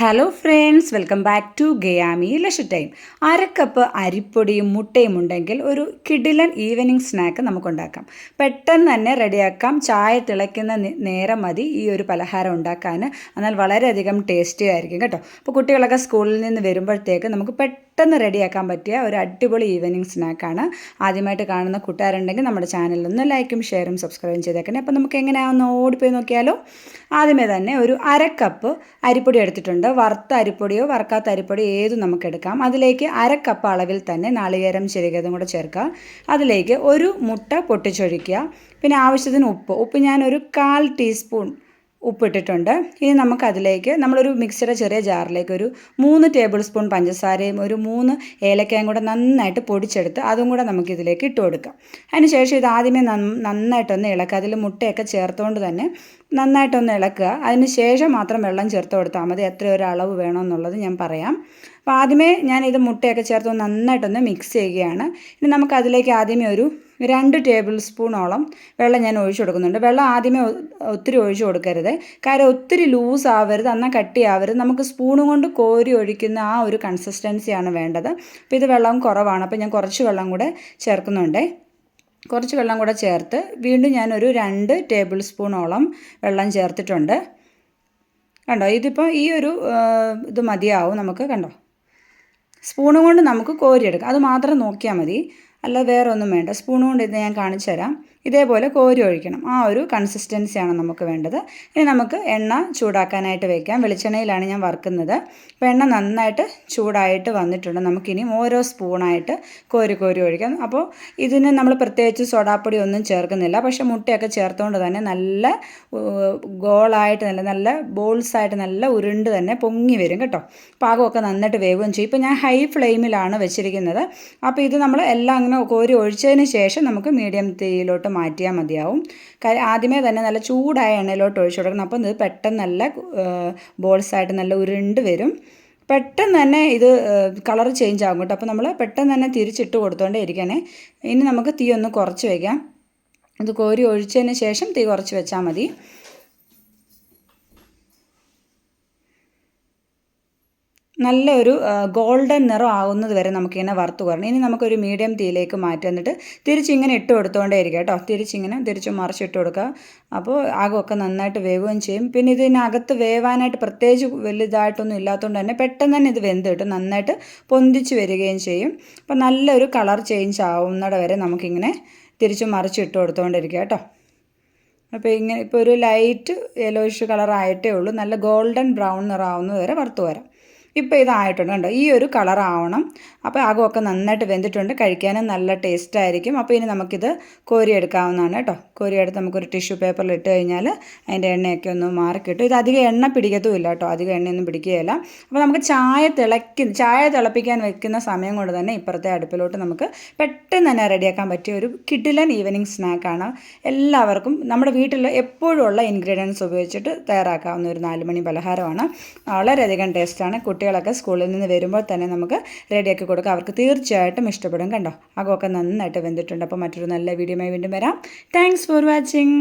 Hello friends welcome back to ഗയാമി ലഷ time അരക്കപ്പ് അരിപ്പൊടിയും മുട്ടയും ഉണ്ടെങ്കിൽ ഒരു കിഡിലൻ ഈവനിങ് സ്നാക്ക് നമുക്കുണ്ടാക്കാം. പെട്ടെന്ന് തന്നെ റെഡിയാക്കാം ചായ തിളയ്ക്കുന്ന നേരം മതി. ഈ ഒരു പലഹാരം ഉണ്ടാക്കാൻ എന്നാൽ വളരെയധികം ടേസ്റ്റി ആയിരിക്കും കേട്ടോ. അപ്പോൾ കുട്ടികളൊക്കെ സ്കൂളിൽ നിന്ന് വരുമ്പോഴത്തേക്ക് നമുക്ക് പെട്ടെന്ന് റെഡിയാക്കാൻ പറ്റിയ ഒരു അടിപൊളി ഈവനിങ് സ്നാക്കാണ് ആദ്യമായിട്ട് കാണുന്ന കൂട്ടുകാരുണ്ടെങ്കിൽ നമ്മുടെ ചാനലിലൊന്ന് ലൈക്കും ഷെയറും സബ്സ്ക്രൈബും ചെയ്തേക്കണേ. അപ്പോൾ നമുക്ക് എങ്ങനെയാണെന്ന് ഓടിപ്പോയി നോക്കിയാലോ? ആദ്യമേ തന്നെ ഒരു അര കപ്പ് അരിപ്പൊടി എടുത്തിട്ടുണ്ട്. വറുത്ത അരിപ്പൊടിയോ വറുക്കാത്ത അരിപ്പൊടിയോ ഏതും നമുക്ക് എടുക്കാം. അതിലേക്ക് അര കപ്പ് അളവിൽ തന്നെ നാളികേരം ചെറുകതും കൂടെ ചേർക്കുക. അതിലേക്ക് ഒരു മുട്ട പൊട്ടിച്ചൊഴിക്കുക. പിന്നെ ആവശ്യത്തിന് ഉപ്പ്. ഉപ്പ് ഞാൻ ഞാനൊരു കാൽ ടീസ്പൂൺ ഉപ്പിട്ടിട്ടുണ്ട്. ഇനി നമുക്കതിലേക്ക് നമ്മളൊരു മിക്സിയുടെ ചെറിയ ജാറിലേക്ക് ഒരു മൂന്ന് ടേബിൾ സ്പൂൺ പഞ്ചസാരയും ഒരു മൂന്ന് ഏലക്കായും കൂടെ നന്നായിട്ട് പൊടിച്ചെടുത്ത് അതും കൂടെ നമുക്കിതിലേക്ക് ഇട്ട് കൊടുക്കാം. അതിന് ശേഷം ഇത് ആദ്യമേ നന്ന- നന്നായിട്ടൊന്ന് ഇളക്കുക. അതിൽ മുട്ടയൊക്കെ ചേർത്തുകൊണ്ട് തന്നെ നന്നായിട്ടൊന്ന് ഇളക്കുക. അതിന് ശേഷം മാത്രം വെള്ളം ചേർത്ത് കൊടുത്താൽ മതി. എത്ര ഒരു അളവ് വേണമെന്നുള്ളത് ഞാൻ പറയാം. അപ്പോൾ ആദ്യമേ ഞാൻ ഇത് മുട്ടയൊക്കെ ചേർത്ത് നന്നായിട്ടൊന്ന് മിക്സ് ചെയ്യുകയാണ്. ഇനി നമുക്കതിലേക്ക് ആദ്യമേ ഒരു രണ്ട് ടേബിൾ സ്പൂണോളം വെള്ളം ഞാൻ ഒഴിച്ചു കൊടുക്കുന്നുണ്ട്. വെള്ളം ആദ്യമേ ഒത്തിരി ഒഴിച്ചു കൊടുക്കരുത്. കാര്യം ഒത്തിരി ലൂസ് ആവരുത് എന്നാൽ കട്ടിയാവരുത്. നമുക്ക് സ്പൂണും കൊണ്ട് കോരി ഒഴിക്കുന്ന ആ ഒരു കൺസിസ്റ്റൻസിയാണ് വേണ്ടത്. അപ്പോൾ ഇത് വെള്ളം കുറവാണ്. അപ്പോൾ ഞാൻ കുറച്ച് വെള്ളം കൂടെ ചേർക്കുന്നുണ്ട്. കുറച്ച് വെള്ളം കൂടെ ചേർത്ത് വീണ്ടും ഞാനൊരു രണ്ട് ടേബിൾ സ്പൂണോളം വെള്ളം ചേർത്തിട്ടുണ്ട്. കണ്ടോ? ഇതിപ്പോൾ ഈ ഒരു ഇത് മതിയാവും നമുക്ക്. കണ്ടോ? സ്പൂണും കൊണ്ട് നമുക്ക് കോരിയെടുക്കാം. അത് മാത്രം നോക്കിയാൽ മതി. അല്ലാതെ വേറെ ഒന്നും വേണ്ട. സ്പൂൺ കൊണ്ട് ഇത് ഞാൻ കാണിച്ചു തരാം ഇതേപോലെ കോരി ഒഴിക്കണം. ആ ഒരു കൺസിസ്റ്റൻസിയാണ് നമുക്ക് വേണ്ടത്. ഇനി നമുക്ക് എണ്ണ ചൂടാക്കാനായിട്ട് വയ്ക്കാം വെളിച്ചെണ്ണയിലാണ് ഞാൻ വറുക്കുന്നത്. അപ്പോൾ എണ്ണ നന്നായിട്ട് ചൂടായിട്ട് വന്നിട്ടുണ്ട്. നമുക്കിനി ഓരോ സ്പൂണായിട്ട് കോരി കോരി ഒഴിക്കാം. അപ്പോൾ ഇതിന് നമ്മൾ പ്രത്യേകിച്ച് സോഡാപ്പൊടി ഒന്നും ചേർക്കുന്നില്ല. പക്ഷെ മുട്ടയൊക്കെ ചേർത്തുകൊണ്ട് തന്നെ നല്ല ഗോളായിട്ട് നല്ല നല്ല ബോൾസായിട്ട് നല്ല ഉരുണ്ട് തന്നെ പൊങ്ങി വരും കേട്ടോ. പാകമൊക്കെ നന്നായിട്ട് വേവുകയും ചെയ്യും. ഇപ്പോൾ ഞാൻ ഹൈ ഫ്ലെയിമിലാണ് വെച്ചിരിക്കുന്നത്. അപ്പോൾ ഇത് നമ്മൾ എല്ലാം അങ്ങനെ കോരി ഒഴിച്ചതിന് ശേഷം നമുക്ക് മീഡിയം തീയിലോട്ട് മാറ്റിയാൽ മതിയാവും. ആദ്യമേ തന്നെ നല്ല ചൂടായ എണ്ണയിലോട്ട് ഒഴിച്ചു കൊടുക്കണം. അപ്പം ഇത് പെട്ടെന്ന് നല്ല ബോൾസായിട്ട് നല്ല ഉരുണ്ട് വരും. പെട്ടെന്ന് തന്നെ ഇത് കളർ ചേഞ്ച് ആകും കേട്ടോ. അപ്പോൾ നമ്മൾ പെട്ടെന്ന് തന്നെ തിരിച്ചിട്ട് കൊടുത്തോണ്ടേ ഇരിക്കണേ. ഇനി നമുക്ക് തീ ഒന്ന് കുറച്ച് വയ്ക്കാം ഇത് കോരി ഒഴിച്ചതിന് ശേഷം തീ കുറച്ച് വെച്ചാൽ മതി. നല്ലൊരു ഗോൾഡൻ നിറം ആവുന്നത് വരെ നമുക്കിങ്ങനെ വറുത്ത് കുറഞ്ഞു ഇനി നമുക്കൊരു മീഡിയം തീയിലേക്ക് മാറ്റി എന്നിട്ട് തിരിച്ചിങ്ങനെ ഇട്ട് കൊടുത്തുകൊണ്ടേ ഇരിക്കുക കേട്ടോ. തിരിച്ചിങ്ങനെ തിരിച്ച് മറിച്ചിട്ട് കൊടുക്കുക. അപ്പോൾ ആകമൊക്കെ നന്നായിട്ട് വേവുകയും ചെയ്യും. പിന്നെ ഇതിനകത്ത് വേവാനായിട്ട് പ്രത്യേകിച്ച് വലുതായിട്ടൊന്നും ഇല്ലാത്തതുകൊണ്ട് തന്നെ പെട്ടെന്ന് തന്നെ ഇത് വെന്ത് കിട്ടും. നന്നായിട്ട് പൊന്തിച്ച് വരികയും ചെയ്യും. അപ്പോൾ നല്ലൊരു കളർ ചേഞ്ച് ആവുന്നിട വരെ നമുക്കിങ്ങനെ തിരിച്ച് മറിച്ചിട്ട് കൊടുത്തുകൊണ്ടിരിക്കുക കേട്ടോ. അപ്പോൾ ഇങ്ങനെ ഇപ്പോൾ ഒരു ലൈറ്റ് യെലോയിഷ് കളർ ആയിട്ടേ ഉള്ളൂ. നല്ല ഗോൾഡൻ ബ്രൗൺ നിറാവുന്നത് വരെ വറുത്ത് വരാം ഇപ്പോൾ ഇതായിട്ടുണ്ട് കണ്ടോ? ഈ ഒരു കളർ അപ്പോൾ അകമൊക്കെ നന്നായിട്ട് വെന്തിട്ടുണ്ട്. കഴിക്കാനും നല്ല ടേസ്റ്റ് ആയിരിക്കും. അപ്പോൾ ഇനി നമുക്കിത് കോരിയെടുക്കാവുന്നതാണ് കേട്ടോ. കോരിയെടുത്ത് നമുക്കൊരു ടിഷ്യൂ പേപ്പറിൽ ഇട്ട് കഴിഞ്ഞാൽ അതിന്റെ എണ്ണയൊക്കെ ഒന്ന് മാറിക്കിട്ടും ഇത് അധികം എണ്ണ പിടിക്കത്തുമില്ല കേട്ടോ. അധികം എണ്ണയൊന്നും പിടിക്കുകയില്ല. അപ്പോൾ നമുക്ക് ചായ തിളയ്ക്കുന്ന ചായ തിളപ്പിക്കാൻ വെക്കുന്ന സമയം കൊണ്ട് തന്നെ ഇപ്പുറത്തെ അടുപ്പിലോട്ട് നമുക്ക് പെട്ടെന്ന് തന്നെ റെഡിയാക്കാൻ പറ്റിയ ഒരു കിഡിലൻ ഈവനിങ് സ്നാക്കാണ് എല്ലാവർക്കും നമ്മുടെ വീട്ടിൽ എപ്പോഴും ഉള്ള ഇൻഗ്രീഡിയൻസ് ഉപയോഗിച്ചിട്ട് തയ്യാറാക്കാവുന്ന ഒരു നാലുമണി പലഹാരമാണ്. വളരെയധികം ടേസ്റ്റാണ് കുട്ടികളൊക്കെ സ്കൂളിൽ നിന്ന് വരുമ്പോൾ തന്നെ നമുക്ക് റെഡിയാക്കി കൊടുക്കാം. അവർക്ക് തീർച്ചയായിട്ടും ഇഷ്ടപ്പെടും കണ്ടോ? അകമൊക്കെ നന്നായിട്ട് വെന്തിട്ടുണ്ട്. അപ്പോൾ മറ്റൊരു നല്ല വീഡിയോയുമായി വീണ്ടും വരാം. Thanks for watching